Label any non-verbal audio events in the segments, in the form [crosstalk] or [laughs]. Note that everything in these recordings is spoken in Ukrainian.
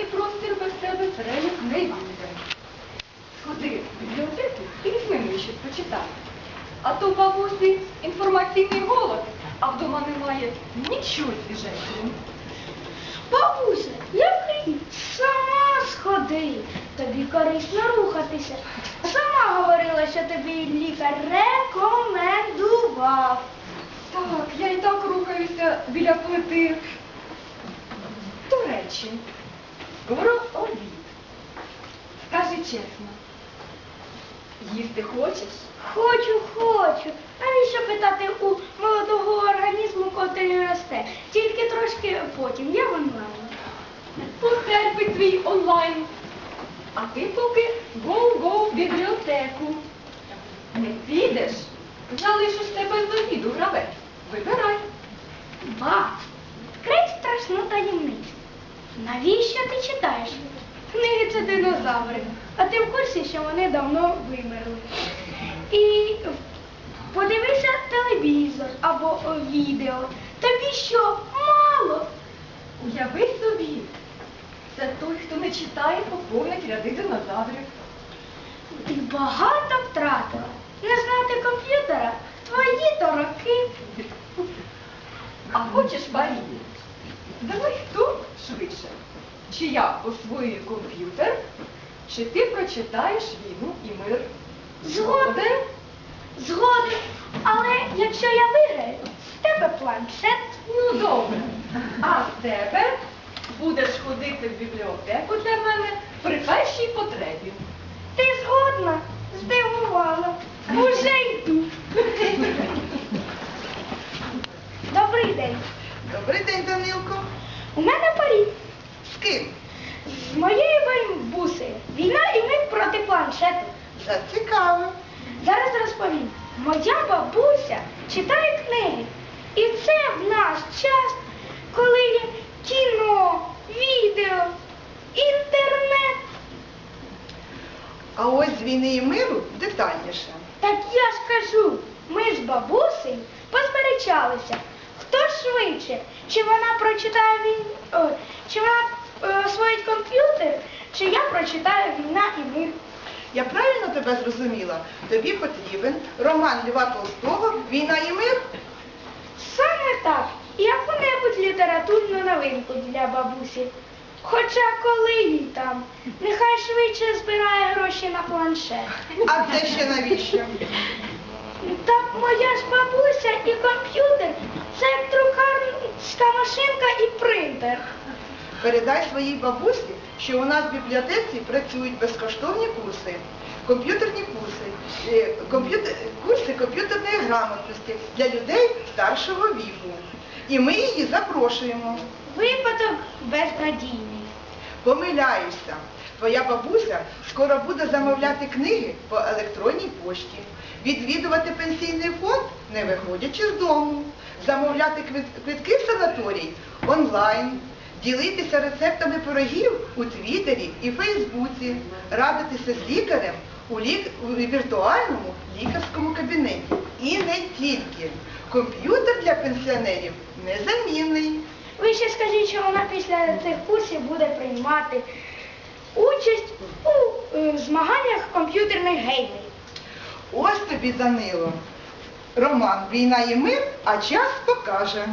інтелектуальний простір без тебе перелік не вийде. Сходи в бібліотеку і візьми мені щось почитати. А то бабусі інформаційний голод, а вдома немає нічого свіженького. Бабуся, я прийду. Сама сходи. Тобі корисно рухатися. Сама говорила, що тобі лікар рекомендував. Так, я і так рухаюся біля плити. До речі, скоро обід. Скажи чесно, їсти хочеш? Хочу, хочу. Навіщо питати у молодого організму, котрий росте? Тільки трошки потім. Я в онлайн. Потерпи твій онлайн. А ти поки гоу-гоу в бібліотеку. Не підеш, залишиш тебе з обіду гравець. Вибирай. Ба, відкрий страшну таємницю. Навіщо ти читаєш? Книги це динозаври, а ти в курсі, що вони давно вимерли. І подивися телевізор або відео. Тобі що, мало? Уяви собі, це той, хто не читає, поповнить ряди динозаврів. Ти багато втратила. Не знати комп'ютера твої то роки. А хочеш Марії? Давай швидше. Чи я освоюю комп'ютер, чи ти прочитаєш війну і мир? Згоден. Згоден. Але якщо я виграю, в тебе планшет. Ну добре. А з тебе будеш ходити в бібліотеку для мене при першій потребі. Ти згодна? Здивувала. Уже йду. [laughs] Добрий день. Добрий день, Данилко. У мене парі. З ким? З моєю бабусею. Війна і мир проти планшету. Зацікаво. Зараз розповім. Моя бабуся читає книги. І це в наш час, коли є кіно, відео, інтернет. А ось з війни і миру детальніше. Так я ж кажу, ми з бабусею посперечалися. Чи вона прочитає він, о, чи вона е, освоїть комп'ютер, чи я прочитаю війна і мир. Я правильно тебе зрозуміла? Тобі потрібен роман Льва Толстого Війна і мир? Саме так. І яку-небудь літературну новинку для бабусі. Хоча коли їй там, нехай швидше збирає гроші на планшет. А це ще навіщо? Моя ж бабуся і комп'ютер це як друкарська машинка і принтер. Передай своїй бабусі, що у нас в бібліотеці працюють безкоштовні курси, комп'ютерні курси, е, комп'ютер- курси комп'ютерної грамотності для людей старшого віку. І ми її запрошуємо. Випадок безнадійний. Помиляюся. Твоя бабуся скоро буде замовляти книги по електронній пошті, відвідувати пенсійний фонд, не виходячи з дому, замовляти квит- квитки в санаторій онлайн, ділитися рецептами пирогів у Твіттері і Фейсбуці, радитися з лікарем у, лік... у віртуальному лікарському кабінеті. І не тільки. Комп'ютер для пенсіонерів незамінний. Ви ще скажіть, що вона після цих курсів буде приймати участь у е, змаганнях комп'ютерних геймерів. Ось тобі, Данило. Роман Війна і мир, а час покаже.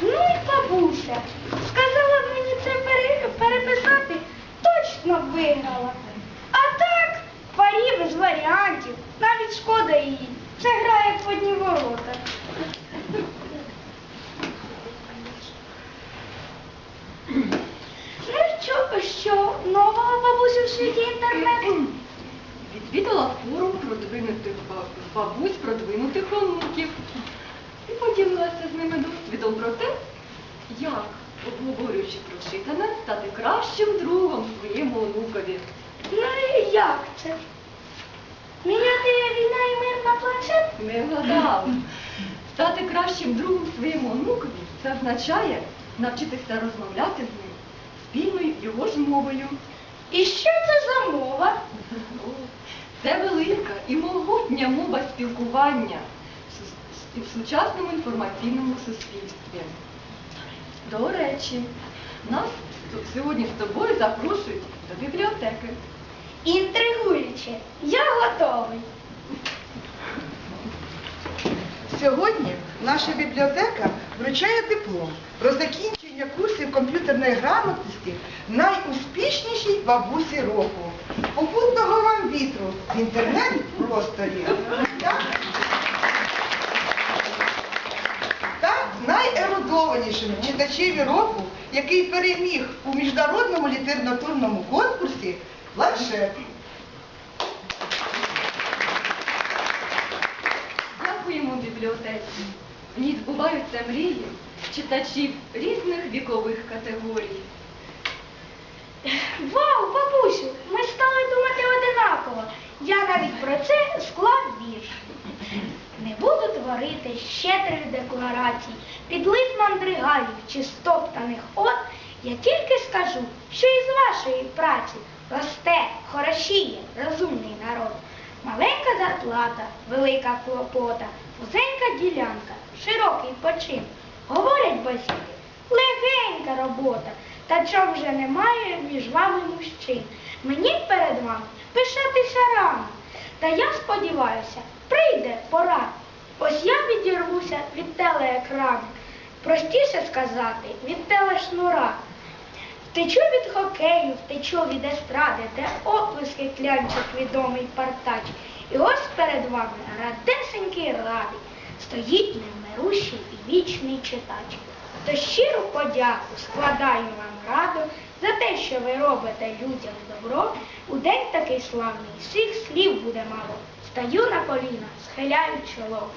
Ну і бабуся. Сказала б мені це пере- переписати, точно б виграла. А так, парі без варіантів. Навіть шкода її. Це грає в одні ворота. Ну і що, що нового бабусі в світі інтернету? Відвідала форум продвинутих бабусь, продвинутих онуків. І поділилася з ними досвідом про те, як, обговорюючи прочитане, стати кращим другом своєму онукові. Ну і як це? Міняти війна і мир на планшет? Не вгадав. Стати кращим другом своєму онукові це означає навчитися розмовляти з ним спільною його ж мовою. І що це за мова? Це велика і могутня мова спілкування. В сучасному інформаційному суспільстві. До речі, нас сьогодні з тобою запрошують до бібліотеки. Інтригуюче, я готовий. Сьогодні наша бібліотека вручає диплом про закінчення курсів комп'ютерної грамотності найуспішнішій бабусі року. Попутного вам вітру в інтернет-просторі. Та, найерудованішому читачеві року, який переміг у міжнародному літературному конкурсі планшет. Дякуємо бібліотеці. В ній збуваються мрії читачів різних вікових категорій. Вау, бабусю, ми стали думати одинаково. Я навіть про це склав вірш. Не буду творити щедрих декларацій, під лист мандригалів чи стоптаних от, я тільки скажу, що із вашої праці росте, хорошіє, розумний народ. Маленька зарплата, велика клопота, вузенька ділянка, широкий почин. Говорять бесіди, легенька робота, та чом вже немає між вами мужчин. Мені перед вами пишатися рано. Та я сподіваюся, прийде пора. Ось я відірвуся від телеекрану. Простіше сказати, від телешнура. Втечу від хокею, втечу від естради, де оплески клянчить відомий партач. І ось перед вами радесенький радий, стоїть невмирущий і вічний читач. То щиру подяку складаю вам раду за те, що ви робите людям добро. У день такий славний, всіх слів буде мало. Стаю на коліна, схиляю чоло.